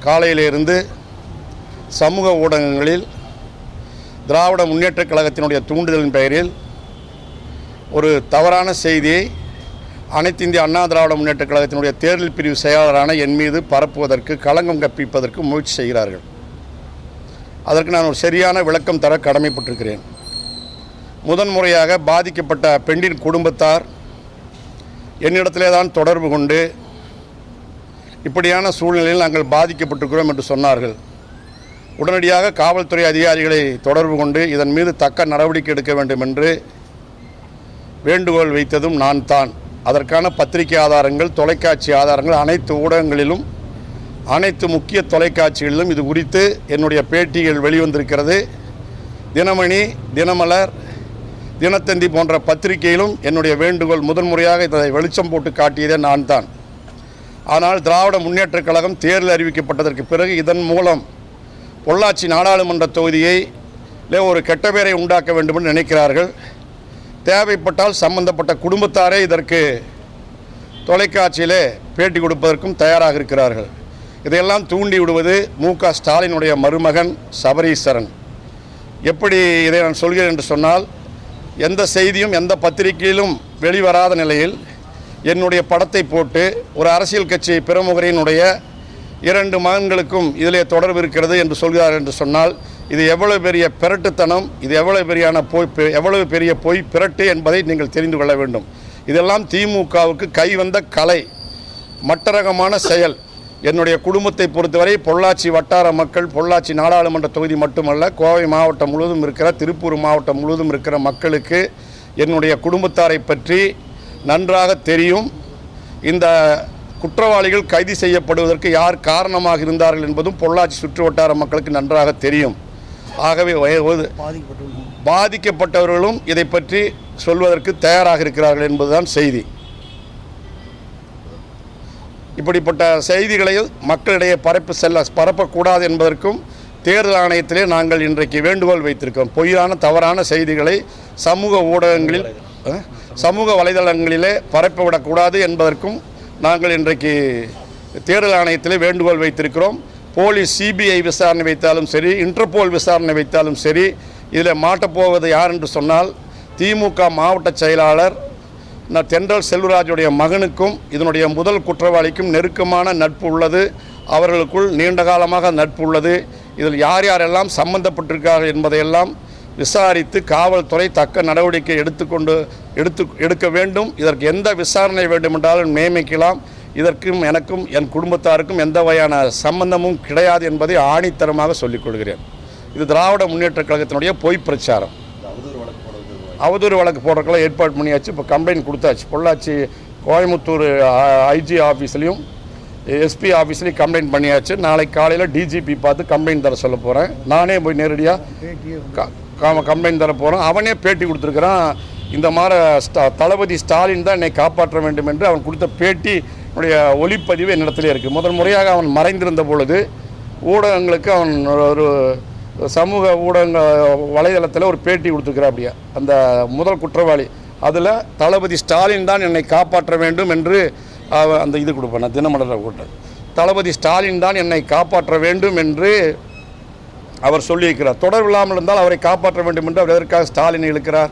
காலையிலிருந்து சமூக ஊடகங்களில் திராவிட முன்னேற்றக் கழகத்தினுடைய தூண்டுதலின் பெயரில் ஒரு தவறான செய்தியை அனைத்து இந்திய அண்ணா திராவிட முன்னேற்றக் கழகத்தினுடைய தேர்தல் பிரிவு செயலாளரான என் மீது பரப்புவதற்கு களங்கம் கற்பிப்பதற்கு முயற்சி செய்கிறார்கள். அதற்கு நான் ஒரு சரியான விளக்கம் தர கடமைப்பட்டிருக்கிறேன். முதன்முறையாக பாதிக்கப்பட்ட பெண்ணின் குடும்பத்தார் என்னிடத்திலே தான் தொடர்பு கொண்டு இப்படியான சூழ்நிலையில் நாங்கள் பாதிக்கப்பட்டிருக்கிறோம் என்று சொன்னார்கள். உடனடியாக காவல்துறை அதிகாரிகளை தொடர்பு கொண்டு இதன் மீது தக்க நடவடிக்கை எடுக்க வேண்டும் என்று வேண்டுகோள் வைத்ததும் நான் தான். அதற்கான பத்திரிகை ஆதாரங்கள் தொலைக்காட்சி ஆதாரங்கள் அனைத்து ஊடகங்களிலும் அனைத்து முக்கிய தொலைக்காட்சிகளிலும் இது குறித்து என்னுடைய பேட்டிகள் வெளிவந்திருக்கிறது. தினமணி தினமலர் தினத்தந்தி போன்ற பத்திரிகையிலும் என்னுடைய வேண்டுகோள் முதன்முறையாக இதை வெளிச்சம் போட்டு காட்டியதே நான் தான். ஆனால் திராவிட முன்னேற்றக் கழகம் தேர்தல் அறிவிக்கப்பட்டதற்கு பிறகு இதன் மூலம் பொள்ளாச்சி நாடாளுமன்ற தொகுதியை ஒரு கெட்ட பேரை உண்டாக்க வேண்டும் என்று நினைக்கிறார்கள். தேவைப்பட்டால் சம்பந்தப்பட்ட குடும்பத்தாரே இதற்கு தொலைக்காட்சியிலே பேட்டி கொடுப்பதற்கும் தயாராக இருக்கிறார்கள். இதையெல்லாம் தூண்டி விடுவது மு க ஸ்டாலினுடைய மருமகன் சபரீஸ்வரன். எப்படி இதை நான் சொல்கிறேன் என்று சொன்னால் எந்த செய்தியும் எந்த பத்திரிகையிலும் வெளிவராத நிலையில் என்னுடைய படத்தை போட்டு ஒரு அரசியல் கட்சி பிரமுகரினுடைய இரண்டு மகன்களுக்கும் இதிலே தொடர்பு இருக்கிறது என்று சொல்கிறார் என்று சொன்னால் இது எவ்வளவு பெரிய பிரட்டுத்தனம் இது எவ்வளவு பெரியான பொய் எவ்வளவு பெரிய பொய் பிரட்டு என்பதை நீங்கள் தெரிந்து கொள்ள வேண்டும். இதெல்லாம் திமுகவுக்கு கைவந்த கலை மட்டரகமான செயல். என்னுடைய குடும்பத்தை பொறுத்தவரை பொள்ளாச்சி வட்டார மக்கள் பொள்ளாச்சி நாடாளுமன்ற தொகுதி மட்டுமல்ல கோவை மாவட்டம் முழுவதும் இருக்கிற திருப்பூர் மாவட்டம் முழுவதும் இருக்கிற மக்களுக்கு என்னுடைய குடும்பத்தாரை பற்றி நன்றாக தெரியும். இந்த குற்றவாளிகள் கைது செய்யப்படுவதற்கு யார் காரணமாக இருந்தார்கள் என்பதும் பொள்ளாச்சி சுற்று வட்டார மக்களுக்கு நன்றாக தெரியும். ஆகவே பாதிக்கப்பட்டவர்களும் இதை பற்றி சொல்வதற்கு தயாராக இருக்கிறார்கள் என்பதுதான் செய்தி. இப்படிப்பட்ட செய்திகளை மக்களிடையே பரப்பு செல்ல பரப்பக்கூடாது என்பதற்கும் தேர்தல் ஆணையத்திலே நாங்கள் இன்றைக்கு வேண்டுகோள் வைத்திருக்கோம். பொய்யான தவறான செய்திகளை சமூக ஊடகங்களில் சமூக வலைதளங்களிலே பரப்பிவிடக்கூடாது என்பதற்கும் நாங்கள் இன்றைக்கு தேர்தல் ஆணையத்திலே வேண்டுகோள் வைத்திருக்கிறோம். போலீஸ் சிபிஐ விசாரணை வைத்தாலும் சரி இன்டர்போல் விசாரணை வைத்தாலும் சரி இதில் மாட்டப்போவது யார் என்று சொன்னால் திமுக மாவட்ட செயலாளர் நான் தென்றல் செல்வராஜுடைய மகனுக்கும் இதனுடைய முதல் குற்றவாளிக்கும் நெருக்கமான நட்பு உள்ளது. அவர்களுக்குள் நீண்ட காலமாக நட்பு உள்ளது. இதில் யார் யாரெல்லாம் சம்பந்தப்பட்டிருக்கார்கள் என்பதையெல்லாம் விசாரித்து காவல்துறை தக்க நடவடிக்கை எடுத்துக்கொண்டு எடுத்து எடுக்க வேண்டும். இதற்கு எந்த விசாரணை வேண்டுமென்றாலும் நியமிக்கலாம். இதற்கும் எனக்கும் என் குடும்பத்தாருக்கும் எந்த வகையான சம்பந்தமும் கிடையாது என்பதை ஆணித்தரமாக சொல்லிக் கொள்கிறேன். இது திராவிட முன்னேற்றக் கழகத்தினுடைய பொய் பிரச்சாரம். அவதூறு வழக்கு போடுறதுக்கெல்லாம் ஏற்பாடு பண்ணியாச்சு. இப்போ கம்ப்ளைண்ட் கொடுத்தாச்சு. பொள்ளாச்சி கோயம்புத்தூர் ஐஜி ஆஃபீஸ்லேயும் எஸ்பி ஆஃபீஸ்லேயும் கம்ப்ளைண்ட் பண்ணியாச்சு. நாளைக்கு காலையில் டிஜிபி பார்த்து கம்ப்ளைண்ட் தர சொல்ல போகிறேன் நானே போய் நேரடியாக கம்ப்ளைண்ட் தர போகிறோம் அவனே பேட்டி கொடுத்துருக்குறான். இந்த மாதிரி ஸ்டா தளபதி ஸ்டாலின் தான் என்னை காப்பாற்ற வேண்டும் என்று அவன் கொடுத்த பேட்டி உடைய ஒளிப்பதிவு என்னிடத்துல இருக்குது முதல் முறையாக அவன் மறைந்திருந்த பொழுது ஊடகங்களுக்கு அவன் ஒரு சமூக ஊடக வலைதளத்தில் ஒரு பேட்டி கொடுத்துருக்கிறான் அப்படியா. அந்த முதல் குற்றவாளி. அதில் தளபதி ஸ்டாலின் தான் என்னை காப்பாற்ற வேண்டும் என்று அந்த இது கொடுப்பேன். நான் தினமலர் கூட்டம் தளபதி ஸ்டாலின் தான் என்னை காப்பாற்ற வேண்டும் என்று அவர் சொல்லியிருக்கிறார். தொடர்பு இல்லாமல் இருந்தால் அவரை காப்பாற்ற வேண்டும் என்று அவர் எதற்காக ஸ்டாலினை இழுக்கிறார்?